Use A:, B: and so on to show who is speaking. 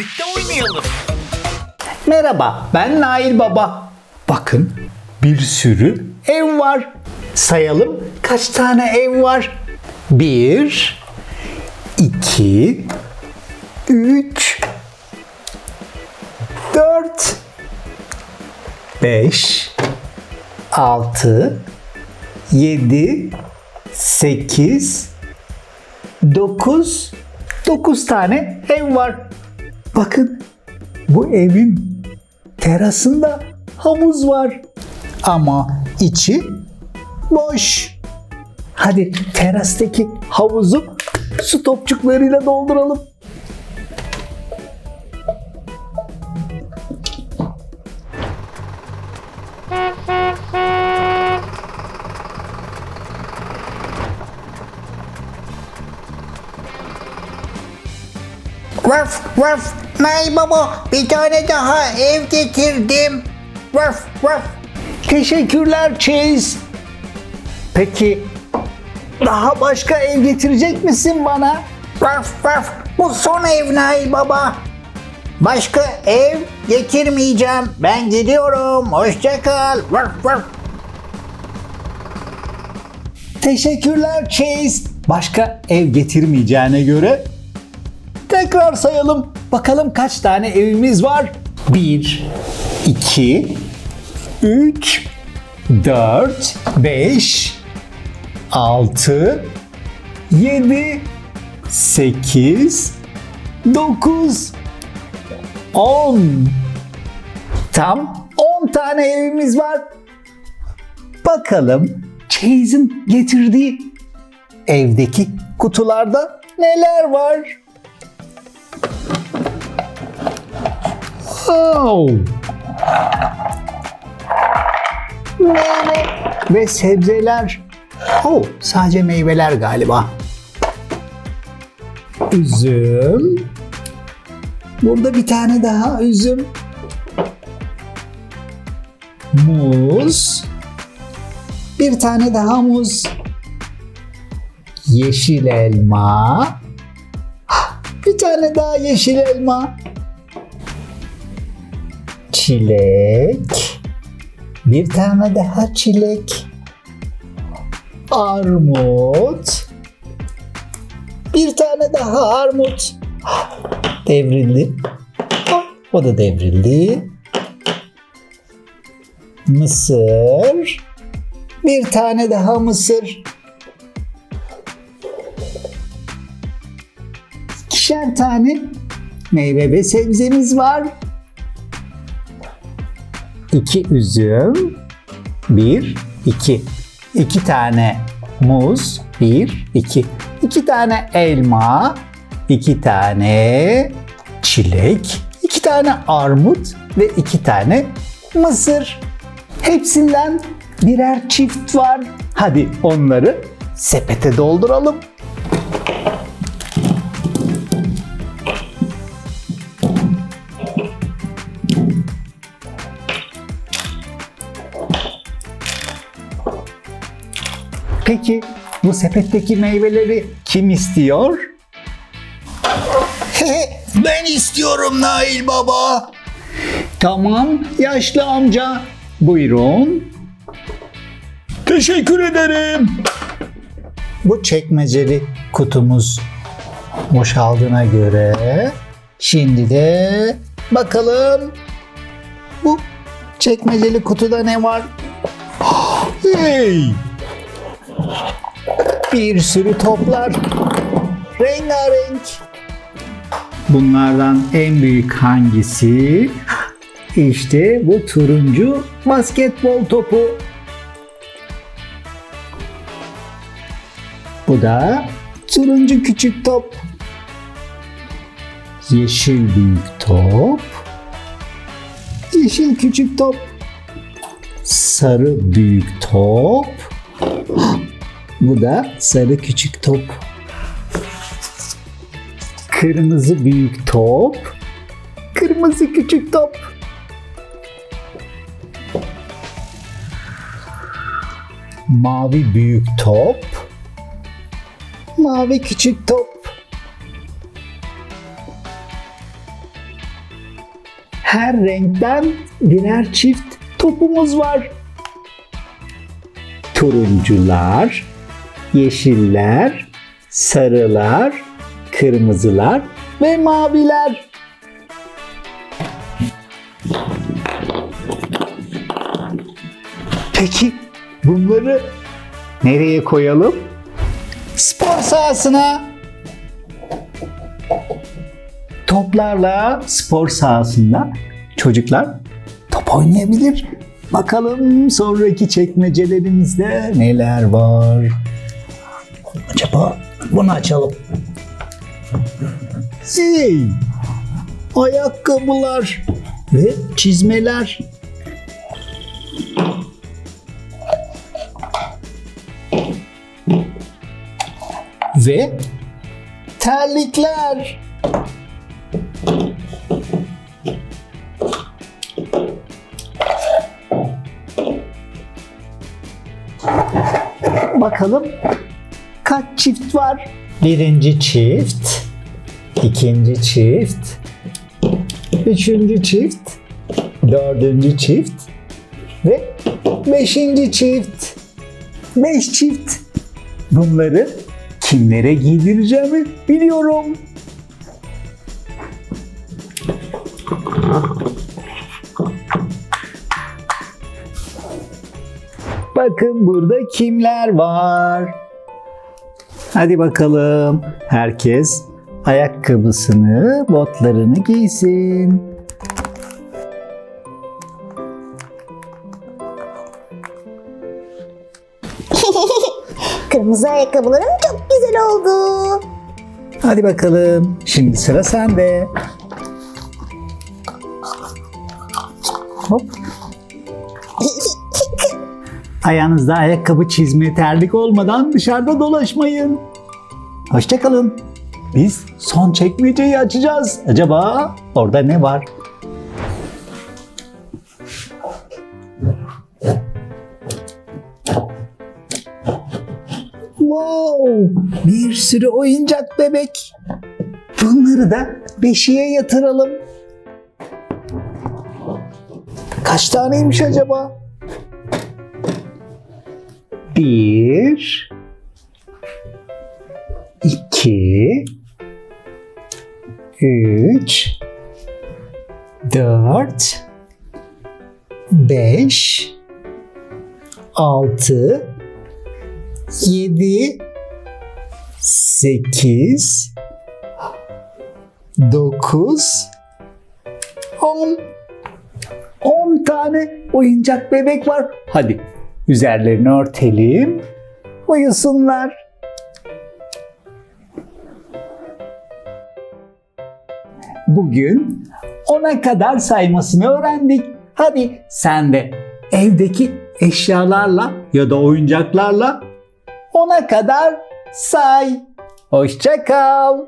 A: birlikte oynayalım.
B: Merhaba, ben Nail Baba. Bakın, bir sürü ev var. Sayalım kaç tane ev var? Bir, iki, üç, dört, beş, altı, yedi, sekiz, dokuz, dokuz tane ev var. Bakın, bu evin terasında havuz var. Ama içi boş. Hadi terastaki havuzu su topçuklarıyla dolduralım.
C: Vaf vaf Nay baba bir tane daha ev getirdim. Vaf vaf.
B: Teşekkürler Chase. Peki daha başka ev getirecek misin bana?
C: Vaf vaf. Bu son ev Nay baba. Başka ev getirmeyeceğim. Ben gidiyorum. Hoşça kal. Vaf vaf.
B: Teşekkürler Chase. Başka ev getirmeyeceğine göre tekrar sayalım. Bakalım kaç tane evimiz var? 1, 2, 3, 4, 5, 6, 7, 8, 9, 10. Tam 10 tane evimiz var. Bakalım Chase'in getirdiği evdeki kutularda neler var? Oh. Meyve ve sebzeler. Oh, sadece meyveler galiba. Üzüm. Burada bir tane daha üzüm. Muz. Bir tane daha muz. Yeşil elma. Bir tane daha yeşil elma. Çilek. Bir tane daha çilek. Armut. Bir tane daha armut. Devrildi. Ah, O da devrildi. Mısır. Bir tane daha mısır. İkişer tane meyve ve sebzemiz var. İki üzüm. Bir, iki. İki tane muz. Bir, iki. İki tane elma. iki tane çilek. iki tane armut ve iki tane mısır. Hepsinden birer çift var. Hadi onları sepete dolduralım. Peki bu sepetteki meyveleri kim istiyor?
C: ben istiyorum Nail baba.
B: Tamam yaşlı amca. Buyurun. Teşekkür ederim. Bu çekmeceli kutumuz boşaldığına göre şimdi de bakalım bu çekmeceli kutuda ne var? Hey! Bir sürü toplar. Rengarenk. Bunlardan en büyük hangisi? İşte bu turuncu basketbol topu. Bu da turuncu küçük top. Yeşil büyük top. Yeşil küçük top. Sarı büyük top. Bu da sarı küçük top. Kırmızı büyük top. Kırmızı küçük top. Mavi büyük top. Mavi küçük top. her renkten birer çift topumuz var. Turuncular, yeşiller, sarılar, kırmızılar ve maviler. Peki bunları nereye koyalım? Spor sahasına. Toplarla spor sahasında çocuklar top oynayabilir. Bakalım sonraki çekmecelerimizde neler var. Acaba bunu açalım. Hey! Ayakkabılar ve çizmeler. Ve terlikler. Bakalım kaç çift var? Birinci çift, ikinci çift, üçüncü çift, dördüncü çift ve beşinci çift. Beş çift. Bunları kimlere giydireceğimi biliyorum. Bakın burada kimler var. Hadi bakalım. Herkes ayakkabısını, botlarını giysin.
A: Kırmızı ayakkabılarım çok güzel oldu.
B: Hadi bakalım. Şimdi sıra sende. Hop. Ayağınızda ayakkabı çizme terlik olmadan dışarıda dolaşmayın. Hoşçakalın. Biz son çekmeceyi açacağız. Acaba orada ne var? Wow! Bir sürü oyuncak bebek. Bunları da beşiğe yatıralım. Kaç taneymiş acaba? Bir, iki, üç, dört, beş, altı, yedi, sekiz, dokuz, on. On tane oyuncak bebek var. Hadi üzerlerini örtelim. Uyusunlar. Bugün ona kadar saymasını öğrendik. Hadi sen de evdeki eşyalarla ya da oyuncaklarla ona kadar say. Hoşça kal.